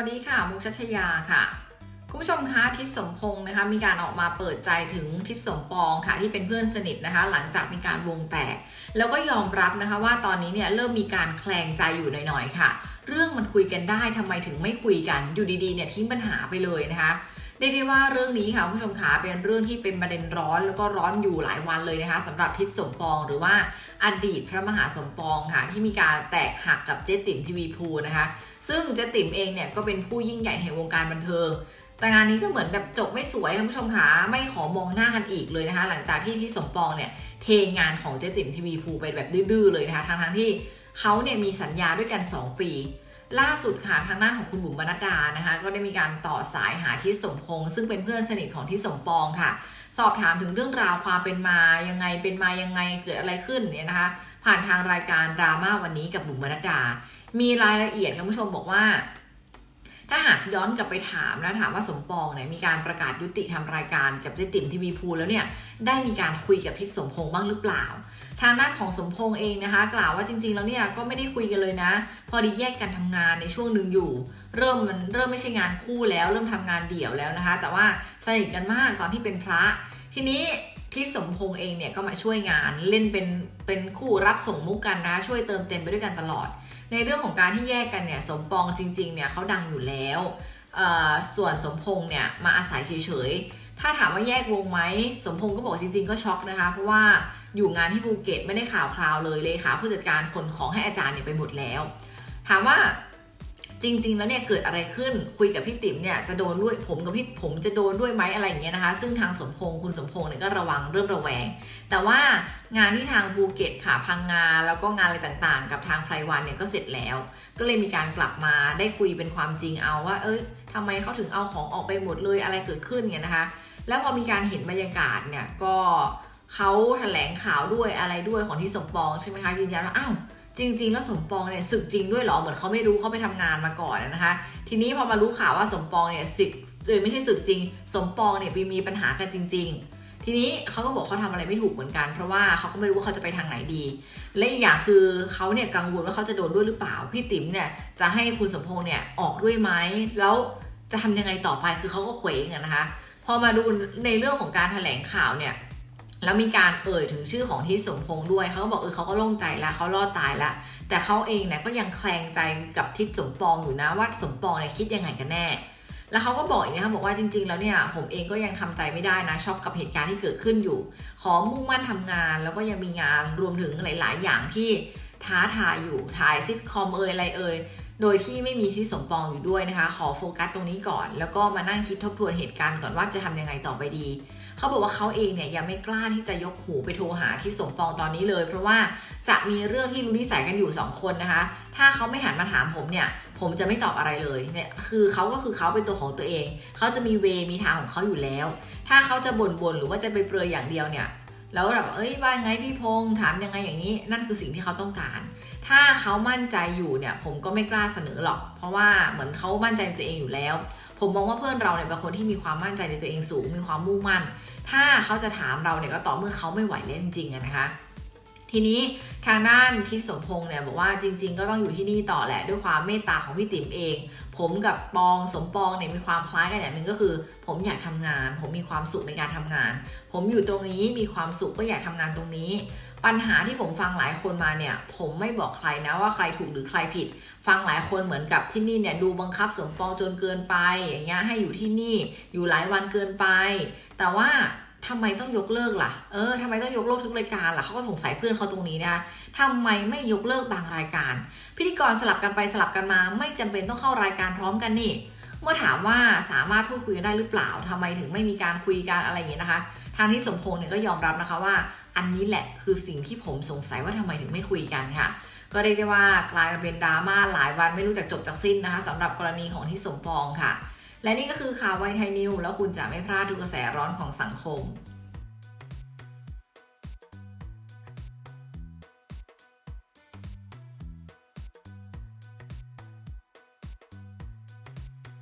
วัสดีค่ะ มุกชัชยาค่ะ คุณผู้ชมคะทิศสมพงศ์นะคะ มีการออกมาเปิดใจถึงทิศสมปองค่ะ ที่เป็นเพื่อนสนิทนะคะ หลังจากมีการวงแตก แล้วก็ยอมรับนะคะว่าตอนนี้เนี่ยเริ่มมีการแคลงใจอยู่หน่อยๆค่ะ เรื่องมันคุยกันได้ทำไมถึงไม่คุยกันอยู่ดีๆเนี่ยทิ้งปัญหาไปเลยนะคะ เรียกได้ว่าเรื่องนี้ค่ะคุณผู้ชมคะเป็นเรื่องที่เป็นประเด็นร้อนแล้วก็ร้อนอยู่หลายวันเลยนะคะสำหรับทิศสมปองหรือว่าอดีตพระมหาสมปองค่ะที่มีการแตกหักกับเจ๊ติ๋มทีวีพูนะคะ ซึ่งเจ๊ติ๋มเองเนี่ยก็เป็นผู้ยิ่งใหญ่แห่งวงการบันเทิงแต่งานนี้ก็เหมือนแบบจบไม่สวยคุณผู้ชมคะไม่ขอมองหน้ากันอีกเลยนะคะ หลังจากที่ที่สมปองเนี่ยเทงานของเจ๊ติ๋มทีวีพูไปแบบดื้อๆเลยนะคะทั้งทั้งๆที่เขาเนี่ยมีสัญญาด้วยกัน 2 ปี ล่าสุดค่ะทางด้านของคุณบุ๋มบรรดานะคะ ก็ได้มีการต่อสายหาทิศสมพงษ์ซึ่งเป็นเพื่อนสนิทของทิศสมปองค่ะ สอบถามถึงเรื่องราวความเป็นมายังไงเป็นมายังไงเกิดอะไรขึ้นเนี่ยนะคะ ผ่านทางรายการดราม่าวันนี้กับบุ๋มบรรดา มีรายละเอียดคุณผู้ชมบอกว่า ถ้าหากย้อนกลับไปถามนะถามว่าสมปองเนี่ยมีการประกาศยุติทำรายการกับเจ๊ติ๋มทีวีพูแล้วเนี่ยได้มีการคุยกับทิศสมพงษ์บ้างหรือเปล่า ทางด้านของสมพงษ์เองนะคะ กล่าวว่าจริง ๆ แล้วเนี่ยก็ไม่ได้คุยกันเลยนะ พอดีแยกกันทำงานในช่วงหนึ่งอยู่ เริ่มมันเริ่มไม่ใช่งานคู่แล้ว เริ่มทำงานเดี่ยวแล้วนะคะ แต่ว่าสนิทกันมากตอนที่เป็นพระ ทีนี้ทิศสมพงษ์เองเนี่ยก็มาช่วยงานเล่นเป็นเป็นคู่รับส่งมุกกันนะ ช่วยเติมเต็มไปด้วยกันตลอด ในเรื่องของการที่แยกกันเนี่ยสมปองจริงๆเนี่ยเขาดังอยู่แล้วส่วนสมพงษ์เนี่ยมาอาศัยเฉยๆ ถ้าถามว่าแยกวงไหมสมพงษ์ก็บอกจริงๆก็ช็อกนะคะ เพราะว่าอยู่งานที่ภูเก็ตไม่ได้ข่าวคราวเลยเลยค่ะผู้จัดการขนของให้อาจารย์เนี่ยไปหมดแล้ว ถามว่าจริง ๆ แล้วเนี่ยเกิดอะไรขึ้นคุยกับพี่ติ๋มเนี่ยจะโดนด้วยผมกับพี่ผมจะโดนด้วยไหมอะไรอย่างเงี้ยนะคะ ซึ่งทางสมพงษ์คุณสมพงษ์เนี่ยก็ระวังเริ่มระแวง แต่ว่างานที่ทางภูเก็ตค่ะพังงาแล้วก็งานอะไรต่างๆ กับทางไพรวันเนี่ยก็เสร็จแล้ว ก็เลยมีการกลับมาได้คุยเป็นความจริงเอาว่า เอ้ยทำไมเขาถึงเอาของออกไปหมดเลยอะไรเกิดขึ้นเนี่ยนะคะ แล้วพอมีการเห็นบรรยากาศเนี่ยก็เขาแถลงข่าวด้วยอะไรด้วยของที่สมปองใช่ไหมคะยืนยันว่าอ้าวจริง ๆ แล้วสมปองเนี่ยศึกจริงด้วยเหรอเหมือนเขาไม่รู้เขาไปทำงานมาก่อนนะคะ ทีนี้พอมารู้ข่าวว่าสมปองเนี่ยศึกเออไม่ใช่ศึกจริง สมปองเนี่ยไปมีปัญหากันจริง ๆทีนี้เขาก็บอกเขาทำอะไรไม่ถูกเหมือนกัน เพราะว่าเขาก็ไม่รู้ว่าเขาจะไปทางไหนดี และอีกอย่างคือเขาเนี่ยกังวลว่าเขาจะโดนด้วยหรือเปล่า พี่ติ๋มเนี่ยจะให้คุณสมพงษ์เนี่ยออกด้วยไหมแล้วจะทำยังไงต่อไปคือเขาก็เคว้งนะคะ พอมาดูในเรื่องของการแถลงข่าวเนี่ยแล้วมีการเอ่ยถึงชื่อของทิศสมพงษ์ด้วยเขาก็บอกเออเขาก็โล่งใจแล้วเขารอดตายแล้วแต่เขาเองเนี่ยก็ยังแคลงใจกับทิศสมปองอยู่นะว่าสมปองเนี่ยคิดยังไงกันแน่ แล้วเขาก็บอกอีกนะคะบอกว่าจริง ๆ แล้วเนี่ยผมเองก็ยังทำใจไม่ได้นะช็อกกับเหตุการณ์ที่เกิดขึ้นอยู่ ขอมุ่งมั่นทำงาน แล้วก็ยังมีงานรวมถึงหลาย ๆ อย่างที่ท้าทายอยู่ถ่ายซิทคอมเอ่ยอะไรเอ่ย โดยที่ไม่มีที่สมปองอยู่ด้วยนะคะ ขอโฟกัสตรงนี้ก่อน แล้วก็มานั่งคิดทบทวนเหตุการณ์ก่อนว่าจะทำยังไงต่อไปดี เขาบอกว่าเขาเองเนี่ยยังไม่กล้าที่จะยกหูไปโทรหาที่สมปองตอนนี้เลย เพราะว่าจะมีเรื่องที่รู้นิสัยกันอยู่ 2 คนนะคะ ถ้าเขาไม่หันมาถามผมเนี่ย ผมจะไม่ตอบอะไรเลยเนี่ยคือเขาก็คือเขาเป็นตัวของตัวเอง เขาจะมีเวมีทางของเขาอยู่แล้ว ถ้าเขาจะบ่นบนๆหรือว่าจะไปเปรยอย่างเดียวเนี่ยแล้วแบบเอ้ยว่าไงพี่พงษ์ถามยังไงอย่างนี้ นั่นคือสิ่งที่เขาต้องการ ถ้าเขามั่นใจอยู่เนี่ยผมก็ไม่กล้าเสนอหรอก เพราะว่าเหมือนเขามั่นใจในตัวเองอยู่แล้ว ผมมองว่าเพื่อนเราเนี่ยเป็นคนที่มีความมั่นใจในตัวเองสูง มีความมุ่งมั่น ถ้าเขาจะถามเราเนี่ยก็ต่อเมื่อเขาไม่ไหวแล้วจริงๆนะคะ ทีนี้ทางด้านทิศสมพงษ์เนี่ยบอกว่าจริง ๆ ก็ต้องอยู่ที่นี่ต่อแหละด้วยความเมตตาของพี่ติ๋มเอง ผมกับปองสมปองเนี่ยมีความคล้ายกันอย่างหนึ่งก็คือ ผมอยากทำงาน ผมมีความสุขในการทำงาน ผมอยู่ตรงนี้มีความสุขก็อยากทำงานตรงนี้ ปัญหาที่ผมฟังหลายคนมาเนี่ย ผมไม่บอกใครนะว่าใครถูกหรือใครผิด ฟังหลายคนเหมือนกับที่นี่เนี่ยดูบังคับสมปองจนเกินไป อย่างเงี้ยให้อยู่ที่นี่อยู่หลายวันเกินไป แต่ว่าทำไมต้องยกเลิกล่ะ เออทำไมต้องยกเลิกทุกรายการล่ะเขาก็สงสัยเพื่อนเขาตรงนี้นะทำไมไม่ยกเลิกบางรายการ พิธีกรสลับกันไปสลับกันมา ไม่จำเป็นต้องเข้ารายการพร้อมกันนี่ เมื่อถามว่าสามารถพูดคุยได้หรือเปล่าทำไมถึงไม่มีการคุยกันอะไรอย่างเงี้ยนะคะ ทางที่สมพงษ์เนี่ยก็ยอมรับนะคะว่า อันนี้แหละคือสิ่งที่ผมสงสัยว่าทำไมถึงไม่คุยกันค่ะ ก็เรียกได้ว่ากลายมาเป็นดราม่าหลายวันไม่รู้จักจบจากสิ้นนะคะสำหรับกรณีของที่สมปองค่ะ และนี่ก็คือข่าวไวไทยนิวแล้วคุณจะไม่พลาดทุกกระแสร้อนของสังคม